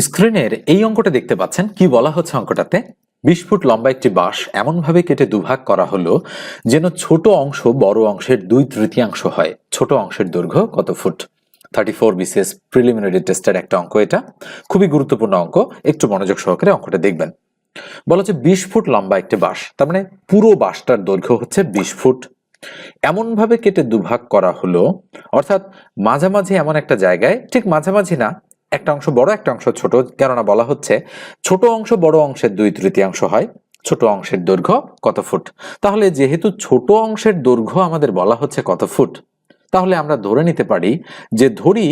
স্ক্রিনের এই অঙ্কটা দেখতে পাচ্ছেন। কি বলা হচ্ছে অঙ্কটাতে? বিশ ফুট লম্বা একটি বাঁশ এমনভাবে কেটে দুভাগ করা হলো যেন ছোট অংশ বড় অংশের দুই তৃতীয়াংশ হয়। ছোট অংশের দৈর্ঘ্য কত foot? Thirty four BCS preliminary টেস্টের একটা অঙ্ক এটা। খুবই গুরুত্বপূর্ণ অঙ্ক। একটু মনোযোগ সহকারে অঙ্কটা দেখবেন। বলা হচ্ছে বিশ ফুট লম্বা একটি বাঁশ। তার মানে পুরো বাঁশটার দৈর্ঘ্য হচ্ছে বিশ ফুট। এমনভাবে কেটে দুভাগ করা হলো, অর্থাৎ মাঝামাঝি এমন একটা জায়গায়, ঠিক মাঝামাঝি না একটা অংশ বড়, একটা অংশ ছোট। কেননা বলা হচ্ছে ছোট অংশ বড় অংশের দুই তৃতীয়াংশ হয়, ছোট অংশের দৈর্ঘ্য কত ফুট? তাহলে যেহেতু ছোট অংশের দৈর্ঘ্য আমাদের বলা হচ্ছে কত ফুট, তাহলে আমরা ধরে নিতে পারি যে ধরি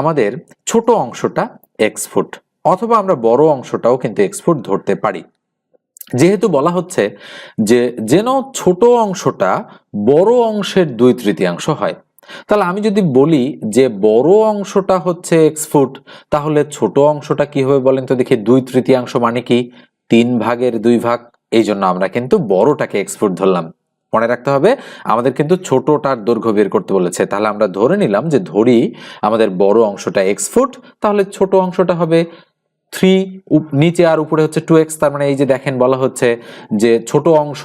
আমাদের ছোট অংশটা এক্স ফুট, অথবা আমরা বড় অংশটাও কিন্তু এক্স ফুট ধরতে পারি। যেহেতু বলা হচ্ছে যে যেন ছোট অংশটা বড় অংশের দুই তৃতীয়াংশ হয় তাহলে আমি যদি বলি যে বড় অংশটা হচ্ছে এক্স ফুট তাহলে ছোট অংশটা কি হবে বলেন তো? দেখি, দুই তৃতীয়াংশ মানে কি? তিন ভাগের দুই ভাগ, এই জন্য আমরা কিন্তু বড়টাকে এক্স ফুট ধরলাম। মনে রাখতে হবে, আমাদের কিন্তু ছোটটার দৈর্ঘ্য বের করতে বলেছে। তাহলে আমরা ধরে নিলাম যে ধরি আমাদের বড় অংশটা এক্স ফুট তাহলে ছোট অংশটা হবে থ্রি নিচে আর উপরে হচ্ছে টু এক্স তার মানে এই যে দেখেন বলা হচ্ছে যে ছোট অংশ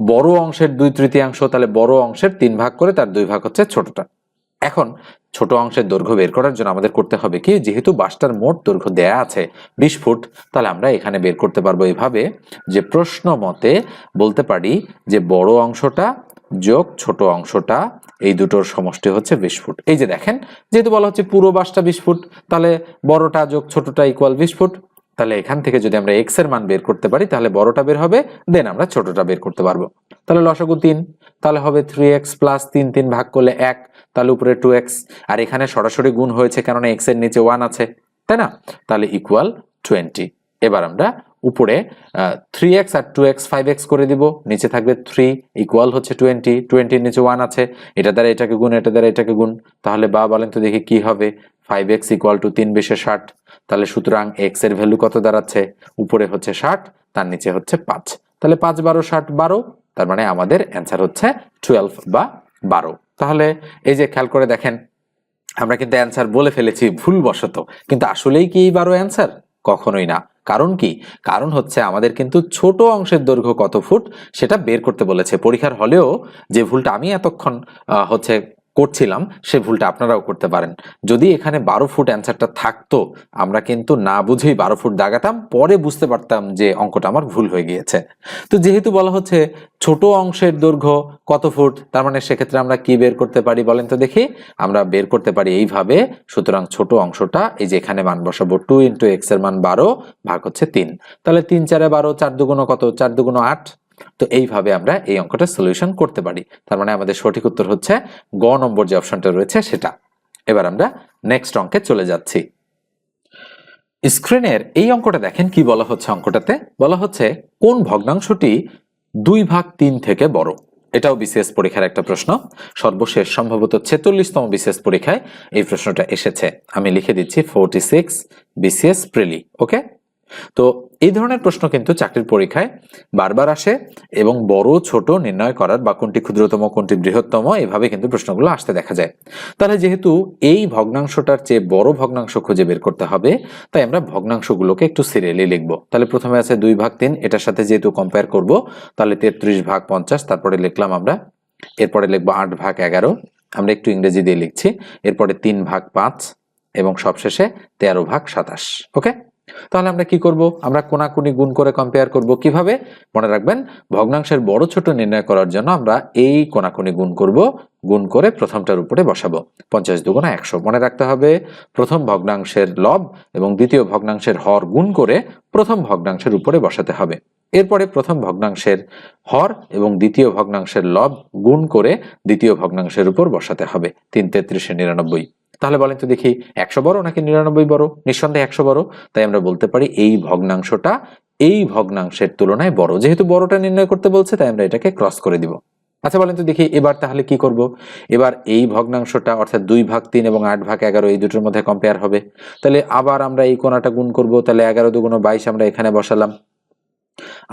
বড় অংশের দুই তৃতীয়াংশ তাহলে বড় অংশের তিন ভাগ করে তার দুই ভাগ হচ্ছে ছোটটা। এখন ছোট অংশের দৈর্ঘ্য বের করার জন্য আমাদের করতে হবে কি? যেহেতু বাসটার মোট দৈর্ঘ্য দেয়া আছে বিশ ফুট, তাহলে আমরা এখানে বের করতে পারব এইভাবে যে প্রশ্ন মতে বলতে পারি যে বড় অংশটা যোগ ছোট অংশটা এই দুটোর সমষ্টি হচ্ছে বিশ ফুট। এই যে দেখেন, যেহেতু বলা হচ্ছে পুরো বাসটা বিশ ফুট, তাহলে বড়টা যোগ ছোটটা ইকুয়াল বিশ ফুট। তাহলে এখান থেকে যদি আমরা এক্সের মান বের করতে পারি, তাহলে বড়টা বের হবে দেন আমরা ছোটটা বের করতে পারব। তাহলে লসাগু তিন, তাহলে হবে থ্রি এক্স প্লাস তিন তিন ভাগ করলে এক, তাহলে উপরে টু এক্স আর এখানে সরাসরি গুণ হয়েছে কেননা এক্সের নিচে ওয়ান আছে, তাই না? তাহলে ইকুয়াল টোয়েন্টি এবার আমরা উপরে থ্রি এক্স আর টু এক্স ফাইভ এক্স করে দিব, নিচে থাকবে থ্রি ইকুয়াল হচ্ছে টোয়েন্টি টোয়েন্টির নিচে ওয়ান আছে, এটা দ্বারা এটাকে গুণ, এটা দ্বারা এটাকে গুণ। তাহলে বা বলেন তো দেখি কি হবে ফাইভ এক্স ইকুয়াল টু তিন বেশে ষাট। তাহলে সুতরাং এক্সের ভ্যালু কত দাঁড়াচ্ছে? উপরে হচ্ছে ষাট, তার নিচে হচ্ছে পাঁচ। তাহলে পাঁচ বারো, ষাট বারো, তার মানে আমাদের অ্যান্সার হচ্ছে টুয়েলভ বা বারো। তাহলে এই যে খেয়াল করে দেখেন, আমরা কিন্তু অ্যান্সার বলে ফেলেছি ভুলবশত, কিন্তু আসলেই কি এই বারো অ্যান্সার কখনোই না। কারণ কি? কারণ হচ্ছে আমাদের কিন্তু ছোট অংশের দৈর্ঘ্য কত ফুট, সেটা বের করতে বলেছে। পরীক্ষার হলেও যে ভুলটা আমি এতক্ষণ হচ্ছে করছিলাম, সে ভুলটা আপনারাও করতে পারেন। যদি এখানে বারো ফুট অ্যান্সারটা থাকতো, আমরা কিন্তু না বুঝেই বারো ফুট দাগাতাম, পরে বুঝতে পারতাম যে অঙ্কটা আমার ভুল হয়ে গিয়েছে। তো যেহেতু বলা হচ্ছে ছোট অংশের দৈর্ঘ্য কত ফুট, তার মানে সেক্ষেত্রে আমরা কি বের করতে পারি বলেন তো দেখি? আমরা বের করতে পারি এইভাবে, সুতরাং ছোট অংশটা, এই যে এখানে মান বসাবো টু ইন্টু এক্সের মান বারো, ভাগ হচ্ছে তিন। তাহলে তিন চারে বারো, চার দুগুণ কত? চার দুগুণ আট। তো এইভাবে আমরা এই অঙ্কটা সলিউশন করতে পারি। তার মানে আমাদের সঠিক উত্তর হচ্ছে গ নম্বর যে অপশনটা রয়েছে সেটা। এবার আমরা নেক্সট অঙ্কে চলে যাচ্ছি। স্ক্রিনের এই অঙ্কটা দেখেন কি বলা হচ্ছে অঙ্কটাতে? বলা হচ্ছে কোন ভগ্নাংশটি দুই ভাগ তিন থেকে বড়? এটাও বিসিএস পরীক্ষার একটা প্রশ্ন। সর্বশেষ সম্ভবত ছেচল্লিশতম বিসিএস পরীক্ষায় এই প্রশ্নটা এসেছে। আমি লিখে দিচ্ছি forty six BCS prelim okay তো এই ধরনের প্রশ্ন কিন্তু চাকরির পরীক্ষায় বারবার আসে এবং বড়, ছোট নির্ণয় করার বা কোনটি ক্ষুদ্রতম, কোনটি বৃহত্তম, এভাবে কিন্তু প্রশ্নগুলো আসতে দেখা যায়। তাহলে যেহেতু এই ভগ্নাংশটার চেয়ে বড় ভগ্নাংশ খুঁজে বের করতে হবে, তাই আমরা ভগ্নাংশগুলোকে একটু সিরিয়ালি লিখব। তাহলে প্রথমে আছে দুই ভাগ তিন, এটার সাথে যেহেতু কম্পেয়ার করব, তাহলে তেত্রিশ ভাগ পঞ্চাশ, তারপরে লিখলাম আমরা, এরপরে লিখব আট ভাগ এগারো, আমরা একটু ইংরেজি দিয়ে লিখছি, এরপরে তিন ভাগ পাঁচ, এবং সবশেষে তেরো ভাগ সাতাশ ওকে তাহলে আমরা কি করব? আমরা কোনাকুনি গুণ করে কম্পেয়ার করব। কীভাবে? মনে রাখবেন, ভগ্নাংশের বড় ছোট নির্ণয় করার জন্য আমরা এই কোনাকুনি গুণ করব, গুণ করে প্রথমটার উপরে বসাবো। পঞ্চাশ দুগুণা একশো। মনে রাখতে হবে, প্রথম ভগ্নাংশের লব এবং দ্বিতীয় ভগ্নাংশের হর গুণ করে প্রথম ভগ্নাংশের উপরে বসাতে হবে। এরপরে প্রথম ভগ্নাংশের হর এবং দ্বিতীয় ভগ্নাংশের লব গুণ করে দ্বিতীয় ভগ্নাংশের উপর বসাতে হবে। তিন তেত্রিশে নিরানব্বই। তাহলে বলেন তো দেখি একশো বড় নাকি নিরানব্বই বড়? নিঃসন্দেহে একশো বড়। তাই আমরা বলতে পারি এই ভগ্নাংশটা এই ভগ্নাংশের তুলনায় বড়। যেহেতু বড়টা নির্ণয় করতে বলছে, তাই আমরা এটাকে ক্রস করে দিব। আচ্ছা বলেন তো দেখি এবার তাহলে কি করব? এবার এই ভগ্নাংশটা অর্থাৎ দুই ভাগ তিন এবং আট ভাগ এগারো, এই দুটোর মধ্যে কম্পেয়ার হবে। তাহলে আবার আমরা এই কোনাটা গুণ করব। তাহলে এগারো দুগুণ বাইশ আমরা এখানে বসালাম।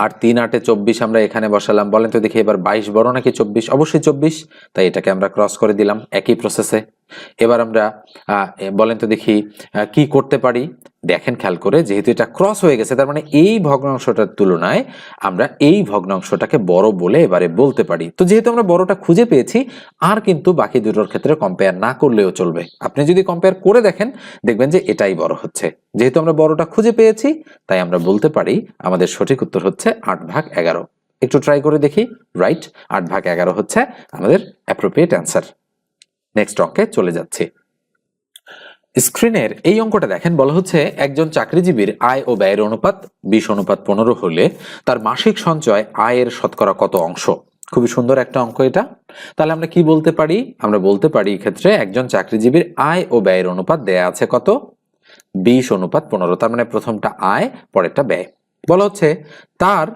আর তিন আটে চব্বিশ আমরা এখানে বসালাম। বলেন তো দেখি এবার বাইশ বড় নাকি চব্বিশ? অবশ্যই চব্বিশ। তাই এটাকে আমরা ক্রস করে দিলাম একই প্রসেসে এবার আমরা বলেন তো দেখি কি করতে পারি? দেখেন খেয়াল করে, যেহেতু এটা ক্রস হয়ে গেছে, তার মানে এই ভগ্নাংশটার তুলনায় আমরা এই ভগ্নাংশটাকে বড় বলে এবারে বলতে পারি। তো যেহেতু আমরা বড়টা খুঁজে পেয়েছি, আর কিন্তু বাকি দুটোর ক্ষেত্রে কম্পেয়ার না করলেও চলবে। আপনি যদি কম্পেয়ার করে দেখেন, দেখবেন যে এটাই বড় হচ্ছে। যেহেতু আমরা বড়টা খুঁজে পেয়েছি, তাই আমরা বলতে পারি, আমাদের সঠিক উত্তর হচ্ছে আট ভাগ এগারো। একটু ট্রাই করে দেখি রাইট আট ভাগ এগারো হচ্ছে আমাদের অ্যাপ্রোপ্রিয়েট অ্যান্সার নেক্সট অঙ্কে চলে যাচ্ছি। স্ক্রিনের এই অঙ্কটা দেখেন, বলা হচ্ছে একজন চাকরিজীবীর আয় ও ব্যয়ের অনুপাত বিশ, অনুপাত পনেরো হলে তার মাসিক সঞ্চয় আয়ের শতকরা কত অংশ? খুবই সুন্দর একটা অঙ্ক এটা। তাহলে আমরা কি বলতে পারি? আমরা বলতে পারি এক্ষেত্রে একজন চাকরিজীবীর আয় ও ব্যয়ের অনুপাত দেয়া আছে কত? বিশ, অনুপাত পনেরো, তার মানে প্রথমটা আয়, পরেরটা ব্যয়। বলা হচ্ছে তার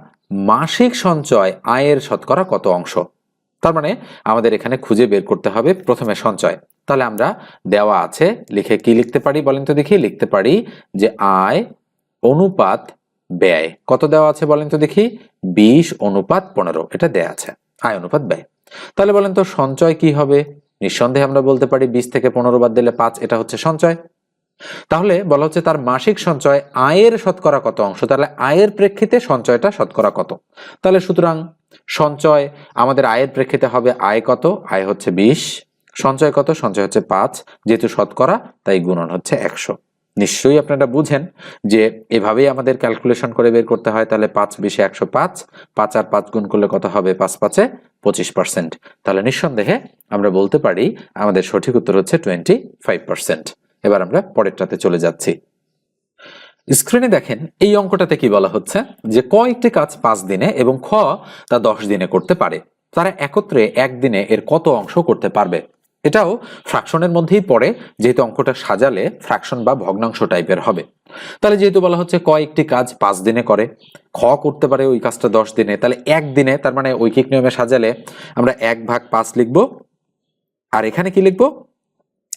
মাসিক সঞ্চয় আয়ের শতকরা কত অংশ? তার মানে আমাদের এখানে খুঁজে বের করতে হবে প্রথমে সঞ্চয়। তাহলে আমরা দেওয়া আছে, লিখে কি লিখতে পারি বলেন তো দেখি? লিখতে পারি যে আয় অনুপাত ব্যয়। কত দেওয়া আছে বলেন তো দেখি? বিশ অনুপাত পনেরো। এটা দেয়া আছে। আয় অনুপাত ব্যয়। তাহলে বলেন তো সঞ্চয় কি হবে? নিঃসন্দেহে আমরা বলতে পারি বিশ থেকে পনেরো বাদ দিলে পাঁচ, এটা হচ্ছে সঞ্চয়। তাহলে বলা হচ্ছে তার মাসিক সঞ্চয় আয়ের শতকরা কত অংশ? তাহলে আয়ের প্রেক্ষিতে সঞ্চয়টা শতকরা কত? তাহলে সুতরাং সঞ্চয়, আমাদের আয়ের প্রেক্ষিতে হবে আয় কত? আয় হচ্ছে বিশ। সঞ্চয় কত? সঞ্চয় হচ্ছে পাঁচ। যেহেতু শতকরা, তাই গুণন হচ্ছে একশো। নিশ্চয়ই আপনারা বুঝেন যে এভাবেই আমাদের ক্যালকুলেশন করে বের করতে হয়, তাহলে পাঁচ বিশে একশো পাঁচ। পাঁচ আর পাঁচ গুণ করলে কত হবে? পাঁচ পাঁচে পঁচিশ পার্সেন্ট তাহলে নিঃসন্দেহে আমরা বলতে পারি, আমাদের সঠিক উত্তর হচ্ছে টোয়েন্টি ফাইভ পার্সেন্ট এবার আমরা পরেরটাতে চলে যাচ্ছি। স্ক্রিনে দেখেন, এই অঙ্কটাতে কি বলা হচ্ছে? যে ক একটি কাজ পাঁচ দিনে এবং খ তা দশ দিনে করতে পারে। তারা একত্রে একদিনে এর কত অংশ করতে পারবে? এটাও ফ্র্যাকশনের মধ্যেই পড়ে, যেহেতু অঙ্কটা সাজালে ফ্র্যাকশন বা ভগ্নাংশ টাইপের হবে। তাহলে যেহেতু বলা হচ্ছে ক একটি কাজ পাঁচ দিনে করে, খ করতে পারে ওই কাজটা দশ দিনে, তাহলে একদিনে তার মানে ঐকিক নিয়মে সাজালে আমরা এক ভাগ পাঁচ লিখব। আর এখানে কি লিখব?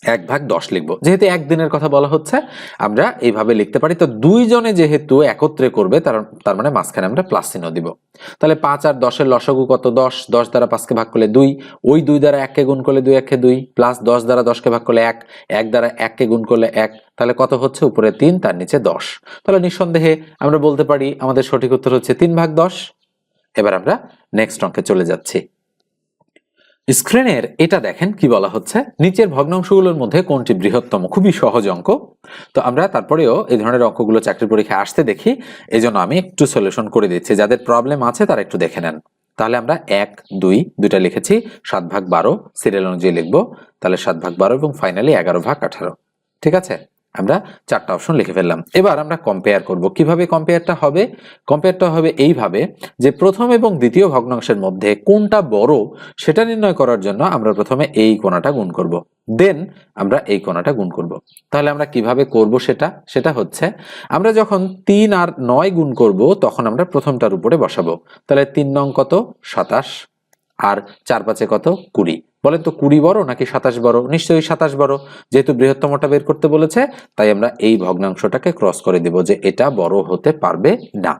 এক ভাগ দশ লিখব। যেহেতু একদিনের কথা বলা হচ্ছে, আমরা এইভাবে লিখতে পারি। তো দুইজনে যেহেতু একত্রে করবে, তার তার মানে মাঝখানে আমরা প্লাস চিহ্ন দিব। তাহলে পাঁচ আর দশের লসগু কত? দশ। দশ দ্বারা পাঁচকে ভাগ করলে দুই। ওই দুই দ্বারা এককে গুণ করলে দুই একে দুই। প্লাস দশ দ্বারা দশকে ভাগ করলে এক। এক দ্বারা এককে গুণ করলে এক। তাহলে কত হচ্ছে? উপরে তিন, তার নিচে দশ। তাহলে নিঃসন্দেহে আমরা বলতে পারি, আমাদের সঠিক উত্তর হচ্ছে তিন ভাগ দশ। এবার আমরা নেক্সট অঙ্কে চলে যাচ্ছি। স্ক্রিনের এটা দেখেন কি বলা হচ্ছে। নিচের ভগ্নাংশগুলোর মধ্যে কোনটি বৃহত্তম? খুবই সহজ অঙ্ক। তো আমরা তারপরেও এই ধরনের অঙ্কগুলো চাকরির পরীক্ষায় আসতে দেখি। এই জন্য আমি একটু সলিউশন করে দিচ্ছি। যাদের প্রবলেম আছে তারা একটু দেখে নেন। তাহলে আমরা এক, দুই, দুইটা লিখেছি। সাত ভাগ বারো সিরিয়াল অনুযায়ী লিখব। তাহলে সাত ভাগ বারো এবং ফাইনালি এগারো ভাগ আঠারো। ঠিক আছে? আমরা চারটা অপশন লিখে ফেললাম। এবার আমরা কম্পেয়ার করব। কীভাবে কম্পেয়ারটা হবে? কম্পেয়ারটা হবে এইভাবে যে প্রথম এবং দ্বিতীয় ভগ্নাংশের মধ্যে কোনটা বড় সেটা নির্ণয় করার জন্য আমরা প্রথমে এই কোণাটা গুণ করব। দেন আমরা এই কোণাটা গুণ করব। তাহলে আমরা কীভাবে করব সেটা? সেটা হচ্ছে আমরা যখন তিন আর নয় গুণ করব তখন আমরা প্রথমটার উপরে বসাবো। তাহলে তিন নং কত? সাতাশ। আর চার পাঁচে কত? কুড়ি। বলেন তো কুড়ি বড় নাকি সাতাশ বড়? নিশ্চয়ই সাতাশ বড়। যেহেতু বৃহত্তমটা বের করতে বলেছে, তাই আমরা এই ভগ্নাংশটাকে ক্রস করে দেব যে এটা বড় হতে পারবে না।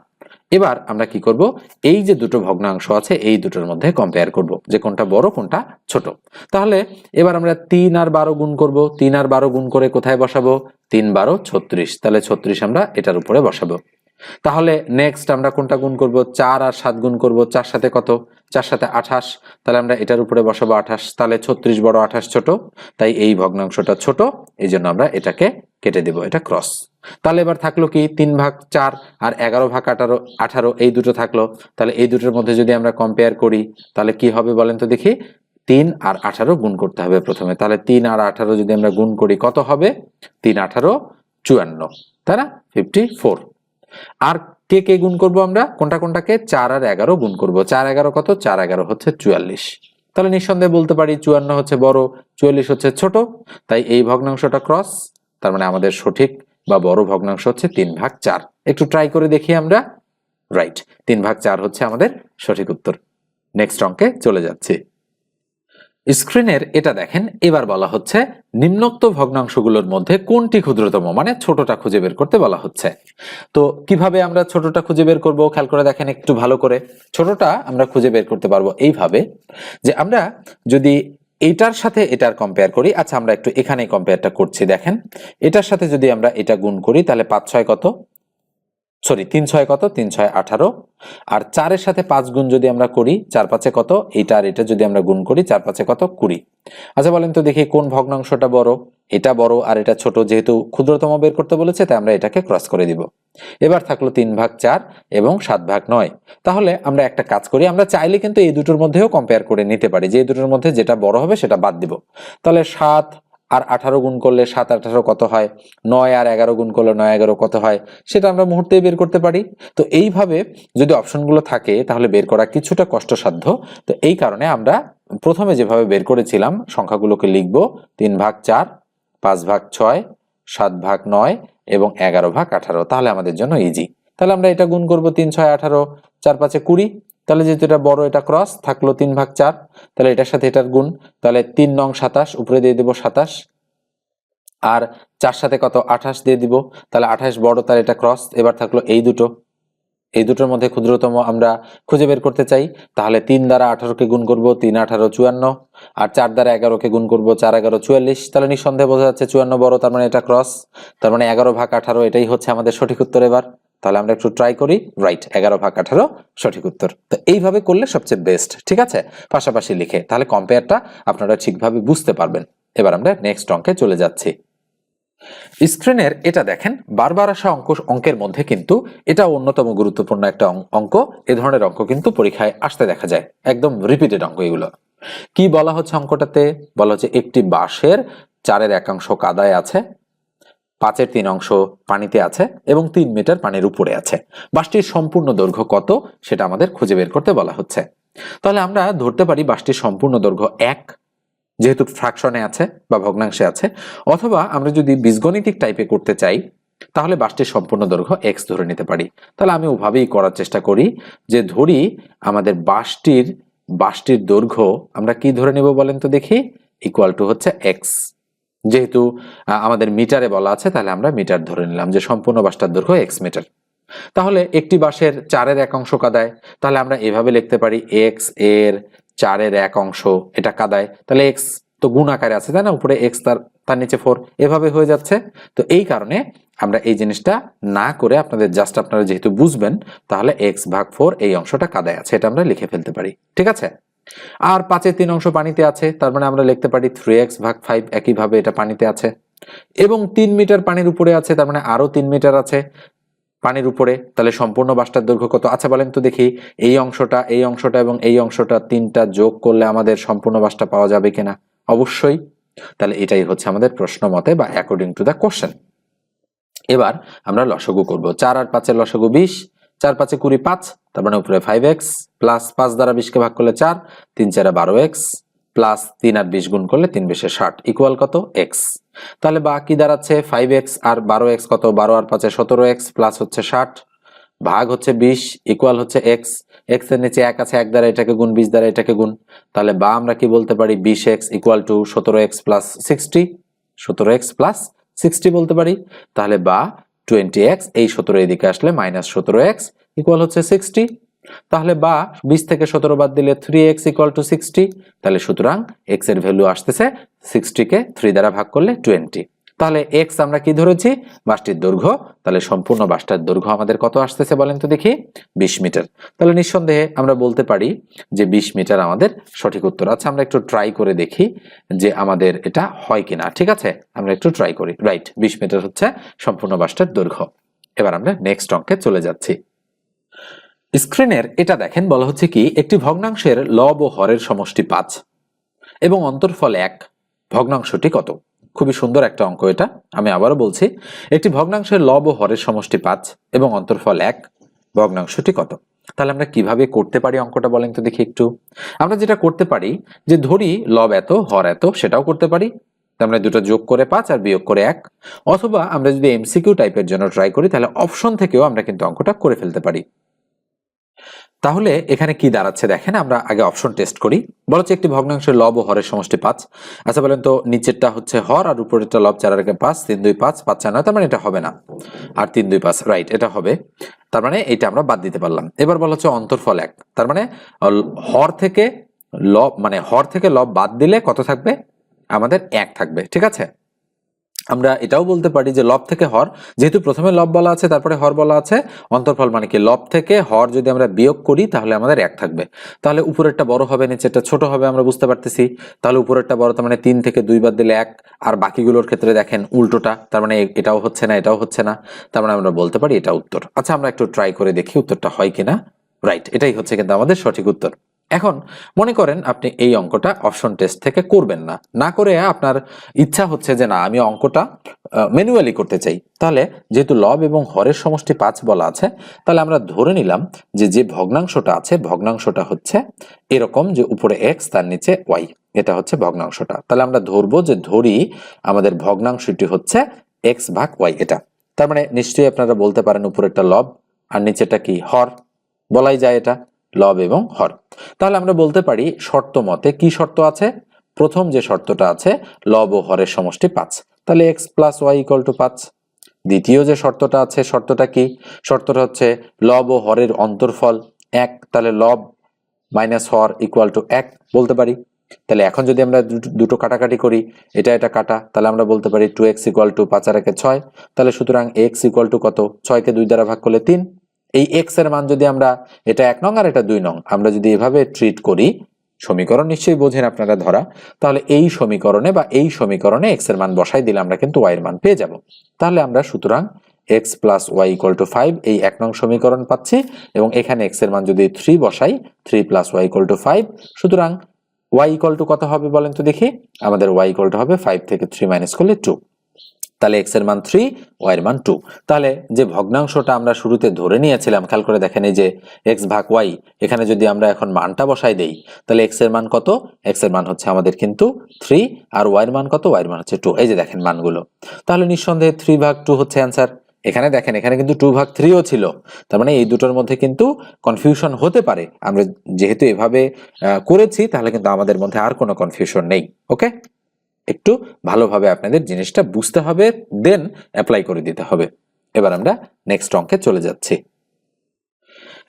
এবার আমরা কি করব? এই যে দুটো ভগ্নাংশ আছে, এই দুটোর মধ্যে কম্পেয়ার করব যে কোনটা বড়, কোনটা ছোট। তাহলে এবার আমরা তিন আর বারো গুণ করব। তিন আর বারো গুণ করে কোথায় বসাবো? তিন বারো ছত্রিশ। তাহলে ছত্রিশ আমরা এটার উপরে বসাবো। তাহলে নেক্সট আমরা কোনটা গুণ করব? চার আর সাত গুণ করব। চার সাথে কত? চার সাথে আঠাশ। তাহলে আমরা এটার উপরে বসাবো আঠাশ। তাহলে ছত্রিশ বড় আঠাশ ছোট। তাই এই ভগ্নাংশটা ছোট। এই জন্য আমরা এটাকে কেটে দেব। এটা ক্রস তাহলে এবার থাকল কি? তিন ভাগ চার আর এগারো ভাগ আঠারো আঠারো, এই দুটো থাকল। তাহলে এই দুটোর মধ্যে যদি আমরা কম্পেয়ার করি, তাহলে কি হবে বলেন তো দেখি? তিন আর আঠারো গুণ করতে হবে প্রথমে। তাহলে তিন আর আঠারো যদি আমরা গুণ করি, কত হবে? তিন আঠারো, চুয়ান্ন। না? ফিফটি ফোর আর কে কে গুণ করব আমরা? কোনটা কোনটাকে? চার আর এগারো গুণ করব। চার এগারো কত? চার এগারো হচ্ছে চুয়াল্লিশ। তাহলে নিঃসন্দেহে বলতে পারি চুয়ান্ন হচ্ছে বড়, চুয়াল্লিশ হচ্ছে ছোট। তাই এই ভগ্নাংশটা ক্রস তার মানে আমাদের সঠিক বা বড় ভগ্নাংশ হচ্ছে তিন ভাগ চার। একটু ট্রাই করে দেখি আমরা। রাইট তিন ভাগ চার হচ্ছে আমাদের সঠিক উত্তর। নেক্সট অঙ্কে চলে যাচ্ছি। স্ক্রিনের এটা দেখেন, এবার বলা হচ্ছে নিম্নোক্ত ভগ্নাংশগুলোর মধ্যে কোনটি ক্ষুদ্রতম? মানে ছোটটা খুঁজে বের করতে বলা হচ্ছে। তো কীভাবে আমরা ছোটটা খুঁজে বের করব? খেয়াল করে দেখেন একটু ভালো করে। ছোটটা আমরা খুঁজে বের করতে পারব এইভাবে যে আমরা যদি এটার সাথে এটার কম্পেয়ার করি আচ্ছা আমরা একটু এখানেই কম্পেয়ারটা করছি, দেখেন। এটার সাথে যদি আমরা এটা গুণ করি, তাহলে পাঁচ ছয় কত? সরি তিন ছয় কত? তিন ছয় আঠারো। আর চারের সাথে পাঁচ গুণ যদি আমরা করি, চার পাঁচে কত? এটা আর এটা যদি আমরা গুণ করি, চার পাঁচে কত? কুড়ি। আচ্ছা বলেন তো দেখি কোন ভগ্নাংশটা বড়? এটা বড় আর এটা ছোট, যেহেতু ক্ষুদ্রতম বের করতে বলেছে, তাই আমরা এটাকে ক্রস করে দিব। এবার থাকল তিন ভাগ চার এবং সাত ভাগ নয়। তাহলে আমরা একটা কাজ করি, আমরা চাইলে কিন্তু এই দুটোর মধ্যেও কম্পেয়ার করে নিতে পারি, যে এই দুটোর মধ্যে যেটা বড় হবে সেটা বাদ দিব। তাহলে সাত আর আঠারো গুণ করলে সাত আঠারো কত হয়? নয় আর এগারো গুণ করলে নয় এগারো কত হয়? সেটা আমরা মুহূর্তেই বের করতে পারি। তো এইভাবে যদি অপশনগুলো থাকে, তাহলে বের করা কিছুটা কষ্টসাধ্য। তো এই কারণে আমরা প্রথমে যেভাবে বের করেছিলাম, সংখ্যাগুলোকে লিখব তিন ভাগ চার, পাঁচ ভাগ ছয়, সাত ভাগ নয় এবং এগারো ভাগ আঠারো। তাহলে আমাদের জন্য ইজি তাহলে আমরা এটা গুণ করব তিন, ছয়, আঠারো, চার, পাঁচে কুড়ি। তাহলে যেহেতু এটা বড়, এটা ক্রস থাকল তিন ভাগ চার, তাহলে এটার সাথে এটার গুণ, তাহলে তিন নং সাতাশ, উপরে দিয়ে দেবো সাতাশ। আর চার সাথে কত? আঠাশ দিয়ে দিব, তাহলে আঠাশ বড় তার এটা ক্রস এবার থাকল এই দুটো। এই দুটোর মধ্যে ক্ষুদ্রতম আমরা খুঁজে বের করতে চাই, তাহলে তিন দ্বারা আঠারোকে গুণ করব, তিন আঠারো চুয়ান্ন, আর চার দ্বারা এগারোকে গুণ করব, চার এগারো চুয়াল্লিশ। তাহলে নিঃসন্দেহে বোঝা যাচ্ছে চুয়ান্ন বড়, তার মানে এটা ক্রস তার মানে এগারো ভাগ আঠারো, এটাই হচ্ছে আমাদের সঠিক উত্তর এবার। তাহলে আমরা একটু ট্রাই করি। রাইট এগারো ভাগ আঠারো, সঠিক উত্তর। তো এইভাবে করলে সবচেয়ে বেস্ট ঠিক আছে? পাশাপাশি লিখে। তাহলে কম্পেয়ারটা আপনারা ঠিকভাবে বুঝতে পারবেন। এবার আমরা নেক্সট অঙ্কে চলে যাচ্ছি। স্ক্রিনের এটা দেখেন, বারবার আসা অঙ্ক, অঙ্কের মধ্যে কিন্তু এটা অন্যতম গুরুত্বপূর্ণ একটা অঙ্ক। এ ধরনের অঙ্ক কিন্তু পরীক্ষায় আসতে দেখা যায়। একদম রিপিটেড অঙ্ক এগুলো। কি বলা হচ্ছে অঙ্কটাতে? বলা হচ্ছে একটি বাঁশের, চারের একাংশ কাদায় আছে। পাঁচের তিন অংশ পানিতে আছে এবং তিন মিটার পানির উপরে আছে। বাসটির সম্পূর্ণ দৈর্ঘ্য কত সেটা আমাদের খুঁজে বের করতে বলা হচ্ছে। তাহলে আমরা ধরতে পারি বাসটির সম্পূর্ণ দৈর্ঘ্য এক, যেহেতু ফ্র্যাকশনে আছে বা ভগ্নাংশে আছে। অথবা আমরা যদি বীজগণিতিক টাইপে করতে চাই, তাহলে বাসটির সম্পূর্ণ দৈর্ঘ্য এক্স ধরে নিতে পারি। তাহলে আমি ওভাবেই করার চেষ্টা করি যে ধরি আমাদের বাসটির বাসটির দৈর্ঘ্য আমরা কি ধরে নেব বলেন তো দেখি? ইকুয়াল টু হচ্ছে এক্স যেহেতু আমাদের মিটারে বলা আছে, তাহলে আমরা মিটার ধরে নিলাম যে সম্পূর্ণ বাসটার দৈর্ঘ্য এক্স মিটার। তাহলে একটি বাসের চারের এক অংশ কাদায়, তাহলে আমরা এভাবে লিখতে পারি এক্সের চারের এক অংশ এটা কাদায়। তাহলে এক্স তো গুণ আকারে আছে, তাই না? উপরে এক্স তার তার নিচে ফোর এভাবে হয়ে যাচ্ছে। তো এই কারণে আমরা এই জিনিসটা না করে আপনাদের জাস্ট আপনারা যেহেতু বুঝবেন, তাহলে এক্স ভাগ ফোর এই অংশটা কাদায় আছে, এটা আমরা লিখে ফেলতে পারি। ঠিক আছে? আর পাঁচের তিন অংশ পানিতে আছে, তার মানে আমরা লিখতে পারি থ্রি এক্স ভাগ ফাইভ একইভাবে এটা পানিতে আছে। এবং তিন মিটার পানির উপরে আছে, তার মানে আরও তিন মিটার আছে পানির উপরে। তাহলে সম্পূর্ণ বাসটার দৈর্ঘ্য কত? আচ্ছা বলেন তো দেখি, এই অংশটা এই অংশটা এবং এই অংশটা তিনটা যোগ করলে আমাদের সম্পূর্ণ বাসটা পাওয়া যাবে কিনা? অবশ্যই। তাহলে এটাই হচ্ছে আমাদের প্রশ্ন মতে বা অ্যাকর্ডিং টু দ্য কোশ্চেন এবার আমরা লসগু করব, চার আর পাঁচের লসগু বিশ চার পাঁচে কুড়ি পাঁচ, তার মানে উপরে ফাইভ এক্স প্লাস পাঁচ দ্বারা বিশকে ভাগ করলে চার, তিন চারে বারো এক্স প্লাস তিন আর বিশ গুণ করলে তিন বিশে ষাট ইকুয়াল কত? এক্স তাহলে বাকি দাঁড়াচ্ছে ফাইভ এক্স আর বারো এক্স কত? বারো আর পাঁচে সতেরো এক্স প্লাস হচ্ছে ষাট, ভাগ হচ্ছে বিশ ইকুয়াল হচ্ছে এক্স এক্সের নিচে এক আছে, এক দ্বারা এটাকে গুণ, বিশ দ্বারা এটাকে গুণ। তাহলে বা আমরা কি বলতে পারি? বিশ এক্স ইকুয়াল টু সতেরো এক্স প্লাস সিক্সটি সতেরো এক্স প্লাস সিক্সটি বলতে পারি। তাহলে বা টোয়েন্টি এক্স, এই সতেরো এদিকে আসলে মাইনাস সতেরো এক্স ইকুয়াল হচ্ছে সিক্সটি। তাহলে বা বিশ থেকে সতেরো বাদ দিলে three x equal to sixty, তাহলে সুতরাং এক্সের ভ্যালু আসতেছে সিক্সটিকে থ্রি দ্বারা ভাগ করলে টোয়েন্টি। তাহলে এক্স আমরা কি ধরেছি? বাসটির দৈর্ঘ্য। তাহলে সম্পূর্ণ বাসটার দৈর্ঘ্য আমাদের কত আসতেছে বলেন তো দেখি? বিশ মিটার। তাহলে নিঃসন্দেহে আমরা বলতে পারি যে বিশ মিটার আমাদের সঠিক উত্তর আচ্ছা আমরা একটু ট্রাই করে দেখি যে আমাদের এটা হয় কিনা। ঠিক আছে? আমরা একটু ট্রাই করি। রাইট বিশ মিটার হচ্ছে সম্পূর্ণ বাসটার দৈর্ঘ্য। এবার আমরা নেক্সট অঙ্কে চলে যাচ্ছি। স্ক্রিনের এটা দেখেন, বলা হচ্ছে কি? একটি ভগ্নাংশের লব ও হরের সমষ্টি পাঁচ এবং অন্তর্ফল এক। ভগ্নাংশটি কত? খুবই সুন্দর একটা অঙ্ক এটা, আমি আবারও বলছি। একটি ভগ্নাংশের লব ও হরের সমষ্টি পাঁচ এবং অন্তর্ফল এক, ভগ্নাংশটি কত? তাহলে আমরা কীভাবে করতে পারি অঙ্কটা বলেন তো দেখি একটু। আমরা যেটা করতে পারি, যে ধরি লব এত, হর এত, সেটাও করতে পারি। তার মানে দুটো যোগ করে পাঁচ আর বিয়োগ করে এক। অথবা আমরা যদি এমসিকিউ টাইপের জন্য ট্রাই করি, তাহলে অপশন থেকেও আমরা কিন্তু অঙ্কটা করে ফেলতে পারি। তাহলে এখানে কি দাঁড়াচ্ছে দেখেন, আমরা আগে অপশন টেস্ট করি। বলা হচ্ছে একটি ভগ্নাংশের লব ও হরের সমষ্টি পাঁচ। আচ্ছা বলেন তো, নিচেরটা হচ্ছে হর আর উপরেরটা লব চার একে পাঁচ, তিন, দুই, পাঁচ পাঁচ, চার, নয়, তার মানে এটা হবে না। আর তিন, দুই, পাঁচ রাইট এটা হবে। তার মানে এটা আমরা বাদ দিতে পারলাম। এবার বলা হচ্ছে অন্তর্ফল এক। তার মানে হর থেকে লব মানে হর থেকে লব বাদ দিলে কত থাকবে? আমাদের এক থাকবে। ঠিক আছে? আমরা এটাও বলতে পারি যে লব থেকে হর, যেহেতু প্রথমে লব বলা আছে, তারপরে হর বলা আছে, অন্তর্ফল মানে কি? লব থেকে হর যদি আমরা বিয়োগ করি, তাহলে আমাদের এক থাকবে। তাহলে উপরেরটা বড় হবে, নিচেরটা ছোট হবে, আমরা বুঝতে পারতেছি। তাহলে উপরেরটা বড়, তার মানে তিন থেকে দুই বাদ দিলে এক, আর বাকিগুলোর ক্ষেত্রে দেখেন উল্টোটা, তার মানে এটাও হচ্ছে না, এটাও হচ্ছে না। তার মানে আমরা বলতে পারি এটা উত্তর। আচ্ছা আমরা একটু ট্রাই করে দেখি উত্তরটা হয় কিনা। রাইট এটাই হচ্ছে কিন্তু আমাদের সঠিক উত্তর। এখন মনে করেন আপনি এই অঙ্কটা অপশন টেস্ট থেকে করবেন না। না করে আপনার ইচ্ছা হচ্ছে যে না, আমি অঙ্কটা ম্যানুয়ালি করতে চাই। তাহলে যেহেতু লব এবং হরের সমষ্টি পাঁচ বলা আছে, তাহলে আমরা ধরে নিলাম যে যে ভগ্নাংশটা আছে, ভগ্নাংশটা হচ্ছে এরকম যে উপরে এক্স তার নিচে ওয়াই এটা হচ্ছে ভগ্নাংশটা। তাহলে আমরা ধরবো যে ধরি আমাদের ভগ্নাংশটি হচ্ছে এক্স ভাগ ওয়াই এটা। তার মানে নিশ্চয়ই আপনারা বলতে পারেন উপরেরটা লব আর নিচেটা কি? হর। বলাই যায় এটা। লব এবং হর। তাহলে আমরা বলতে পারি শর্ত মতে কি শর্ত আছে? প্রথম যে শর্তটা আছে, লব ও হরের সমষ্টি পাঁচ। তাহলে x plus y equal to পাঁচ। দ্বিতীয় যে শর্তটা আছে, শর্তটা কি? শর্তটা হচ্ছে লব ও হরের অন্তর্ফল এক, তাহলে লব মাইনাস হর ইকুয়াল টু এক বলতে পারি। তাহলে এখন যদি আমরা দুটো- দুটো কাটাকাটি করি, এটা এটা কাটা, তাহলে আমরা বলতে পারি টু এক্স ইকুয়াল টু পাঁচ আর একে ছয়। তাহলে সুতরাং এক্স ইকুয়াল টু কত? ছয়কে দুই দ্বারা ভাগ করলে তিন। এই এক্সের মান যদি আমরা, এটা এক নং আর এটা দুই নং, আমরা যদি এভাবে ট্রিট করি, সমীকরণ নিশ্চয়ই বোঝেন আপনারা ধরা, তাহলে এই সমীকরণে বা এই সমীকরণে এক্সের মান বসাই দিলে আমরা কিন্তু ওয়াই এর মান পেয়ে যাব। তাহলে আমরা সুতরাং x plus y equal to five এই এক নং সমীকরণ পাচ্ছি, এবং এখানে এক্সের মান যদি থ্রি বসাই three plus y equal to five সুতরাং ওয়াই ইকুয়াল টু কত হবে বলেন তো দেখি? আমাদের ওয়াই ইকুয়াল টু হবে ফাইভ থেকে থ্রি মাইনাস করলে টু তাহলে এক্সের মান থ্রি ওয়াই এর মান টু তাহলে যে ভগ্নাংশটা আমরা শুরুতে ধরে নিয়েছিলাম, খেয়াল করে দেখেন এই যে এক্স ভাগ ওয়াই এখানে যদি আমরা এখন মানটা বসাই দেই, তাহলে এক্সের মান কত? এক্সের মান হচ্ছে আমাদের কিন্তু থ্রি আর ওয়াই এর মান কত? ওয়াই এর মান হচ্ছে টু এই যে দেখেন মানগুলো। তাহলে নিঃসন্দেহে থ্রি ভাগ টু হচ্ছে অ্যান্সার এখানে দেখেন, এখানে কিন্তু টু ভাগ থ্রিও ছিল। তার মানে এই দুটোর মধ্যে কিন্তু কনফিউশন হতে পারে। আমরা যেহেতু এভাবে করেছি, তাহলে কিন্তু আমাদের মধ্যে আর কোনো কনফিউশন নেই। ওকে একটু ভালোভাবে আপনাদের জিনিসটা বুঝতে হবে দেন অ্যাপ্লাই করে দিতে হবে। এবার আমরা নেক্সট অঙ্কে চলে যাচ্ছি।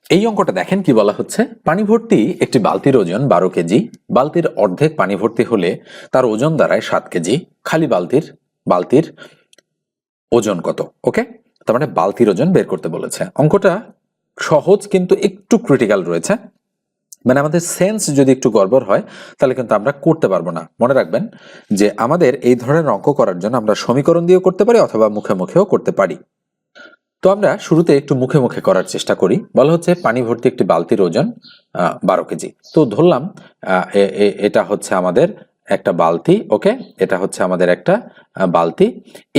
এই অঙ্কটা দেখেন কি বলা হচ্ছে? পানি ভর্তি একটি বালতির ওজন বারো কেজি। বালতির অর্ধেক পানি ভর্তি হলে তার ওজন দাঁড়ায় সাত কেজি। খালি বালতির বালতির ওজন কত? ওকে তার মানে বালতির ওজন বের করতে বলেছে। অঙ্কটা সহজ কিন্তু একটু ক্রিটিক্যাল রয়েছে। মানে আমাদের সেন্স যদি একটু গড়বড় হয়, তাহলে কিন্তু আমরা করতে পারব না। মনে রাখবেন যে আমাদের এই ধরনের অঙ্ক করার জন্য আমরা সমীকরণ দিয়েও করতে পারি অথবা মুখে মুখেও করতে পারি। তো আমরা শুরুতে একটু মুখে মুখে করার চেষ্টা করি। বলা হচ্ছে পানি ভর্তি একটি বালতির ওজন বারো কেজি। তো ধরলাম এটা হচ্ছে আমাদের একটা বালতি, ওকে? এটা হচ্ছে আমাদের একটা বালতি।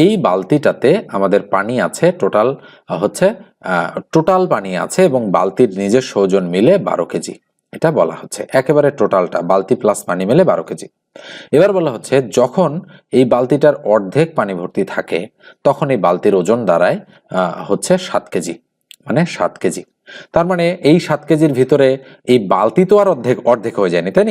এই বালতিটাতে আমাদের পানি আছে টোটাল হচ্ছে টোটাল পানি আছে এবং বালতির নিজের ওজন মিলে বারো কেজি। এটা বলা হচ্ছে একেবারে টোটালটা, বালতি প্লাস পানি মেলে বারো কেজি। এবার বলা হচ্ছে যখন এই বালতিটার অর্ধেক পানি ভর্তি থাকে, তখন এই বালতির ওজন দাঁড়ায় হচ্ছে সাত কেজি মানে সাত কেজি। তার মানে এই সাত কেজির ভিতরে এই বালতি তো আর অর্ধেক অর্ধেক হয়ে যায়নি, তাই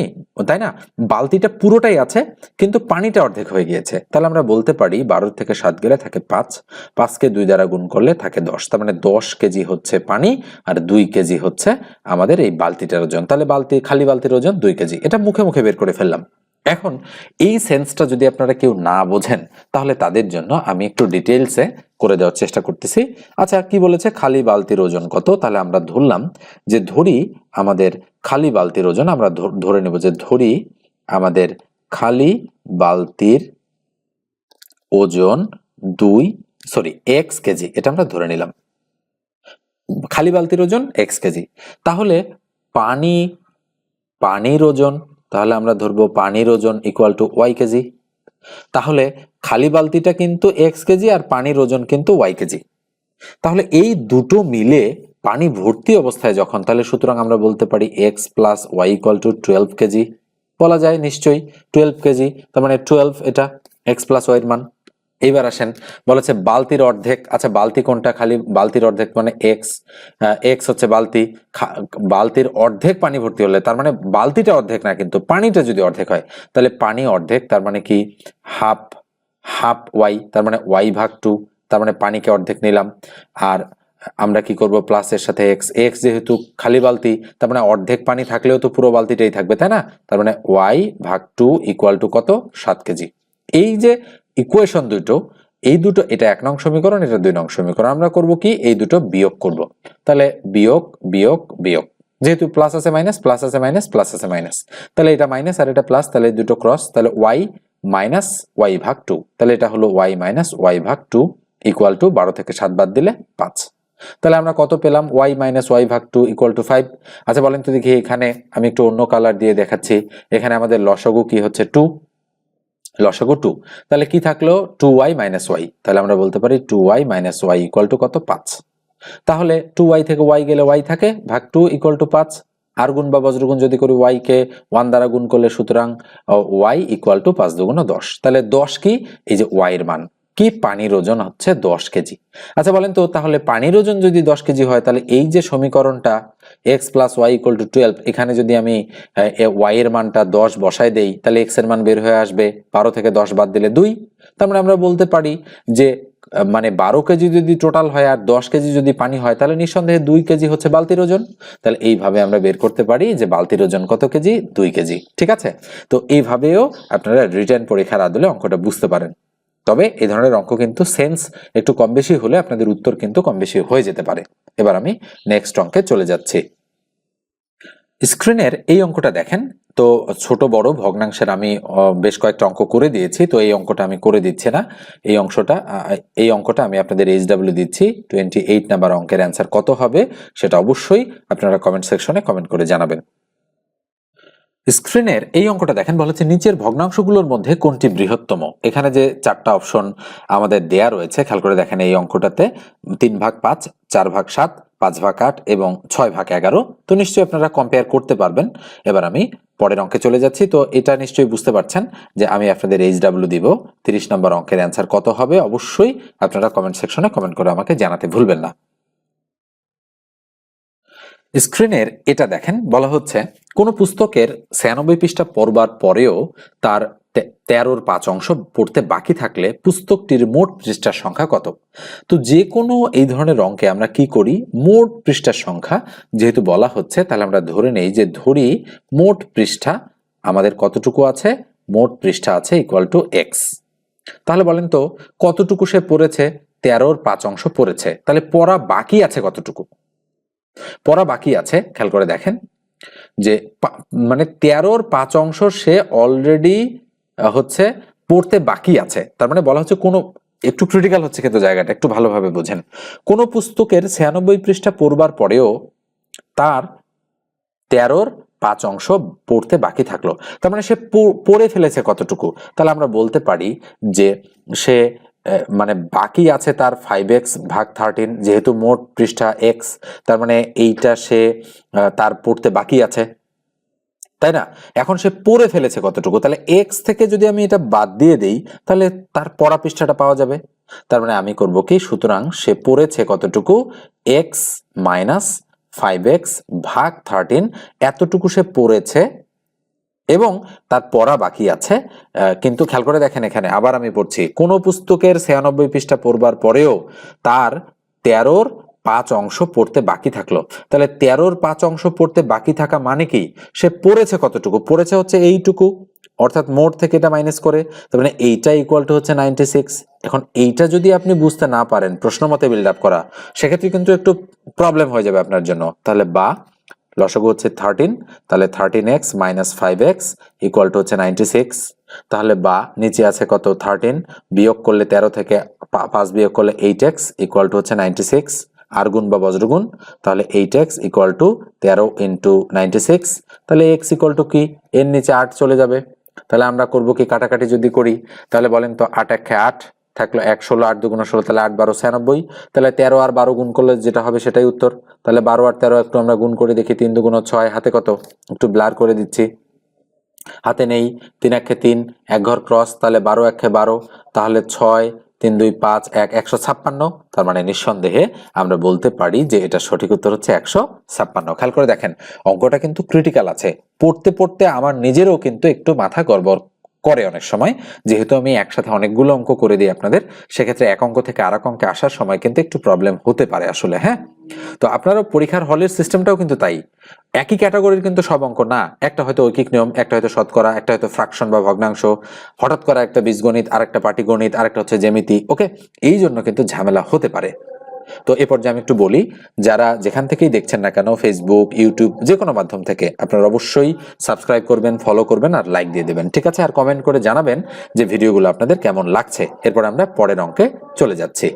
তাই না? বালতিটা পুরোটাই আছে, কিন্তু পানিটা অর্ধেক হয়ে গিয়েছে। তাহলে আমরা বলতে পারি বারো থেকে সাত গেলে থাকে পাঁচ, পাঁচকে দুই দ্বারা গুণ করলে থাকে দশ। তার মানে দশ কেজি হচ্ছে পানি আর দুই কেজি হচ্ছে আমাদের এই বালতিটার ওজন। তাহলে বালতি, খালি বালতির ওজন দুই কেজি। এটা মুখে মুখে বের করে ফেললাম। এখন, এই সেন্সটা যদি আপনারা কেউ না বোঝেন, তাহলে তাদের জন্য আমি একটু ডিটেলসে করে দেওয়ার চেষ্টা করতেছি। আচ্ছা কি বলেছে? খালি বালতির ওজন কত? তাহলে আমরা ধরলাম যে ধরি আমাদের খালি বালতির ওজন, আমরা ধর- নেব যে ধরি আমাদের খালি বালতির ওজন দুই সরি এক্স কেজি এটা আমরা ধরে নিলাম। খালি বালতির ওজন এক্স কেজি তাহলে পানি, পানির ওজন তাহলে আমরা ধরব পানির ওজন ইকুয়াল টু ওয়াই কেজি তাহলে খালি বালতিটা কিন্তু এক্স কেজি আর পানির ওজন কিন্তু ওয়াই কেজি তাহলে এই দুটো মিলে পানি ভর্তি অবস্থায় যখন, তাহলে সুতরাং আমরা বলতে পারি x plus y equal to twelve KG বলা যায় নিশ্চয়ই টুয়েলভ কেজি তার মানে টুয়েলভ এটা এক্স প্লাস ওয়াইয়ের মান। এইবার আসেন, বলেছে বালতির অর্ধেক আচ্ছা বালতি কোনটা খালি? বালতির অর্ধেক মানে এক্স এক্স হচ্ছে বালতি বালতির অর্ধেক পানি ভর্তি হলে তার মানে বালতিটা অর্ধেক না, কিন্তু পানিটা যদি অর্ধেক হয়, তাহলে পানি অর্ধেক, তার মানে কি? হাফ হাফ ওয়াই তার মানে ওয়াই ভাগ টু তার মানে পানিকে অর্ধেক নিলাম। আর আমরা কি করব প্লাসের সাথে এক্স এক্স যেহেতু খালি বালতি, তার মানে অর্ধেক পানি থাকলেও তো পুরো বালতিটাই থাকবে, তাই না? তার মানে ওয়াই ভাগ টু ইকুয়াল টু কত? সাত কেজি। এই যে ইকুয়েশন দুটো, এই দুটো, এটা এক নং সমীকরণ, এটা দুই নং সমীকরণ। আমরা করব কি? এই দুটো বিয়োগ করব। তাহলে বিয়োগ বিয়োগ বিয়োগ। যেহেতু প্লাস আছে মাইনাস প্লাস আছে মাইনাস প্লাস আছে মাইনাস তাহলে এটা মাইনাস আর এটা প্লাস তাহলে দুটো ক্রস তাহলে ওয়াই মাইনাস ওয়াই ভাগ টু তাহলে এটা হলো ওয়াই মাইনাস ওয়াই ভাগ টু ইকুয়াল টু বারো থেকে সাত বাদ দিলে পাঁচ। তাহলে আমরা কত পেলাম? ওয়াই মাইনাস ওয়াই ভাগ টু ইকুয়াল টু ফাইভ আচ্ছা বলেন তো দেখি এখানে আমি একটু অন্য কালার দিয়ে দেখাচ্ছি। এখানে আমাদের লসগু কি হচ্ছে? টু লসগু টু তাহলে কি থাকল? টু ওয়াই মাইনাস ওয়াই তাহলে আমরা বলতে পারি two y minus y equal to কত? পাঁচ। তাহলে টু ওয়াই থেকে ওয়াই গেলে ওয়াই থাকে, ভাগ টু ইকুয়াল টু পাঁচ। আর গুণ বা বজ্রগুণ যদি করি ওয়াই কে ওয়ান দ্বারা গুণ করলে সুতরাং ওয়াই ইকুয়াল টু পাঁচ দুগুণ দশ। তাহলে দশ কি? এই যে ওয়াই এর মান। কি পানির ওজন হচ্ছে দশ কেজি? আচ্ছা বলেন তো, তাহলে পানির ওজন যদি দশ কেজি হয়, তাহলে এই যে সমীকরণটা x plus y equal to twelve এখানে যদি আমি ওয়াই এর মানটা দশ বসাই দেই, তাহলে এক্সের মান বের হয়ে আসবে বারো থেকে দশ বাদ দিলে দুই। তার মানে আমরা বলতে পারি যে মানে বারো কেজি যদি টোটাল হয় আর দশ কেজি যদি পানি হয়, তাহলে নিঃসন্দেহে দুই কেজি হচ্ছে বালতির ওজন। তাহলে এইভাবে আমরা বের করতে পারি যে বালতির ওজন কত কেজি? দুই কেজি। ঠিক আছে? তো এইভাবেও আপনারা রিটার্ন পরীক্ষার আদলে অঙ্কটা বুঝতে পারেন। তবে এই ধরনের অঙ্ক কিন্তু সেন্স একটু কম বেশি হলে আপনাদের উত্তর কিন্তু কম বেশি হয়ে যেতে পারে। এবার আমি নেক্সট অঙ্কে চলে যাচ্ছি। স্ক্রিনের এই অঙ্কটা দেখেন, তো ছোট বড় ভগ্নাংশের আমি বেশ কয়েকটা অঙ্ক করে দিয়েছি, তো এই অঙ্কটা আমি করে দিচ্ছি না। এই অংশটা এই অঙ্কটা আমি আপনাদের এইচ ডাব্লিউ দিচ্ছি টোয়েন্টি এইট নাম্বার অঙ্কের অ্যান্সার কত হবে সেটা অবশ্যই আপনারা কমেন্ট সেকশনে কমেন্ট করে জানাবেন। স্ক্রিনের এই অঙ্কটা দেখেন, বলা হচ্ছে নিচের ভগ্নাংশগুলোর মধ্যে কোনটি বৃহত্তম? এখানে যে চারটা অপশন আমাদের দেয়া রয়েছে, খেয়াল করে দেখেন এই অঙ্কটাতে তিন ভাগ পাঁচ, চার ভাগ সাত, পাঁচ ভাগ আট এবং ছয় ভাগ এগারো। তো নিশ্চয়ই আপনারা কম্পেয়ার করতে পারবেন। এবার আমি পরের অঙ্কে চলে যাচ্ছি। তো এটা নিশ্চয়ই বুঝতে পারছেন যে আমি আপনাদের এইচ ডাব্লিউ দিব। তিরিশ নম্বর অঙ্কের অ্যান্সার কত হবে? অবশ্যই আপনারা কমেন্ট সেকশনে কমেন্ট করে আমাকে জানাতে ভুলবেন না। স্ক্রিনের এটা দেখেন, বলা হচ্ছে, কোনো পুস্তকের ছিয়ানব্বই পৃষ্ঠা পড়বার পরেও তার তেরোর পাঁচ অংশ পড়তে বাকি থাকলে পুস্তকটির মোট পৃষ্ঠার সংখ্যা কত? তো যে কোনো এই ধরনের অঙ্কে আমরা কি করি? মোট পৃষ্ঠার সংখ্যা, যেহেতু বলা হচ্ছে, তাহলে আমরা ধরে নেই যে ধরি মোট পৃষ্ঠা আমাদের কতটুকু আছে? মোট পৃষ্ঠা আছে ইকুয়াল টু এক্স তাহলে বলেন তো, কতটুকু সে পড়েছে? তেরোর পাঁচ অংশ পড়েছে। তাহলে পড়া বাকি আছে কতটুকু? পড়া বাকি আছে, খেয়াল করে দেখেন, যে মানে তেরোর পাঁচ অংশ সে অলরেডি হচ্ছে পড়তে বাকি আছে। তার মানে বলা হচ্ছে কোনো, একটু ক্রিটিক্যাল হচ্ছে কিন্তু জায়গাটা, একটু ভালোভাবে বোঝেন। কোন পুস্তকের ছিয়ানব্বই পৃষ্ঠা পড়বার পরেও তার তেরোর পাঁচ অংশ পড়তে বাকি থাকল। তার মানে সে পড়ে ফেলেছে কতটুকু? তাহলে আমরা বলতে পারি যে সে মানে বাকি আছে তার ফাইভ এক্স ভাগ থার্টিন যেহেতু মোট পৃষ্ঠা এক্স তার মানে এইটা সে তার পড়তে বাকি আছে। তাই না? এখন সে পড়ে ফেলেছে কতটুকু? তাহলে এক্স থেকে যদি আমি এটা বাদ দিয়ে দেই, তাহলে তার পড়া পৃষ্ঠাটা পাওয়া যাবে। তার মানে আমি করব কি? সুতরাং সে পড়েছে কতটুকু? এক্স মাইনাস ফাইভ এক্স ভাগ থার্টিন এতটুকু সে পড়েছে এবং তার পড়া বাকি আছে কিন্তু খেয়াল করে দেখেন এখানে, আবার আমি পড়ছি, কোন পুস্তকের ছিয়ানব্বই পৃষ্ঠা পড়বার পরেও তার তেরোর পাঁচ অংশ পড়তে বাকি থাকল। তাহলে তেরোর পাঁচ অংশ পড়তে বাকি থাকা মানে কি? সে পড়েছে কতটুকু? পড়েছে হচ্ছে এইটুকু, অর্থাৎ মোট থেকে এটা মাইনাস করে, তার মানে এইটা ইকুয়াল টু হচ্ছে নাইনটি সিক্স এখন এইটা যদি আপনি বুঝতে না পারেন প্রশ্ন মতে বিল্ড আপ করা, সেক্ষেত্রে কিন্তু একটু প্রবলেম হয়ে যাবে আপনার জন্য। তাহলে বা লসগু হচ্ছে থার্টিন তাহলে thirteen x minus five x equal to হচ্ছে নাইনটি সিক্স তাহলে বা নিচে আছে কত থার্টিন বিয়োগ করলে তেরো থেকে পা- পাঁচ বিয়োগ করলে এইট এক্স ইকুয়াল টু হচ্ছে নাইনটি সিক্স আর গুণ বা বজ্রগুণ তাহলে এইট এক্স ইকুয়াল টু তেরো ইন্টু নাইনটি সিক্স তাহলে এক্স ইকুয়াল টু কি? এর নিচে আট চলে যাবে। তাহলে আমরা করব কি? কাটাকাটি যদি করি, তাহলে বলেন তো আট একে আট থাকল এক ষোলো, আট দুগুণ ষোলো, তাহলে আট বারো, ছিয়ানব্বই। তাহলে তেরো আর বারো গুণ করলে যেটা হবে সেটাই উত্তর। তাহলে বারো আর তেরো একটু আমরা গুণ করে দেখি, তিন দুগুণ ছয়, হাতে কত? একটু ব্লার করে দিচ্ছি। হাতে নেই, তিন একে তিন, এক ঘর ক্রস, তাহলে বারো একে বারো, তাহলে ছয়, তিন দুই পাঁচ, এক, একশো ছাপ্পান্ন। তার মানে নিঃসন্দেহে আমরা বলতে পারি যে এটা সঠিক উত্তর হচ্ছে একশো ছাপ্পান্ন। খেয়াল করে দেখেন, অঙ্কটা কিন্তু ক্রিটিক্যাল আছে। পড়তে পড়তে আমার নিজেরও কিন্তু একটু মাথা গড়বড়। করে অনেক সময়। যেহেতু আমি একসাথে অনেকগুলো অঙ্ক করে দিই আপনাদের, সেক্ষেত্রে এক অঙ্ক থেকে আর অঙ্কে আসার সময় কিন্তু একটু প্রবলেম হতে পারে আসলে হ্যাঁ? তো আপনারও পরীক্ষার হলের সিস্টেমটাও কিন্তু তাই। একই ক্যাটাগরির কিন্তু সব অঙ্ক না, একটা হয়তো ঐকিক নিয়ম, একটা হয়তো শতকরা, একটা হয়তো ফ্রাকশন বা ভগ্নাংশ, হঠাৎ করা একটা বীজগণিত আর একটা পাটিগণিত আর একটা হচ্ছে জ্যামিতি ওকে এই জন্য কিন্তু ঝামেলা হতে পারে। তো এ পর্যায়ে আমি একটু বলি, যারা যেখান থেকেই দেখছেন না কেন ফেসবুক ইউটিউব যে কোনো মাধ্যম থেকে, আপনারা অবশ্যই সাবস্ক্রাইব করবেন ফলো করবেন আর লাইক দিয়ে দেবেন, ঠিক আছে? আর কমেন্ট করে জানাবেন যে ভিডিওগুলো আপনাদের কেমন লাগছে। এরপর আমরা পরের অঙ্কে চলে যাচ্ছি।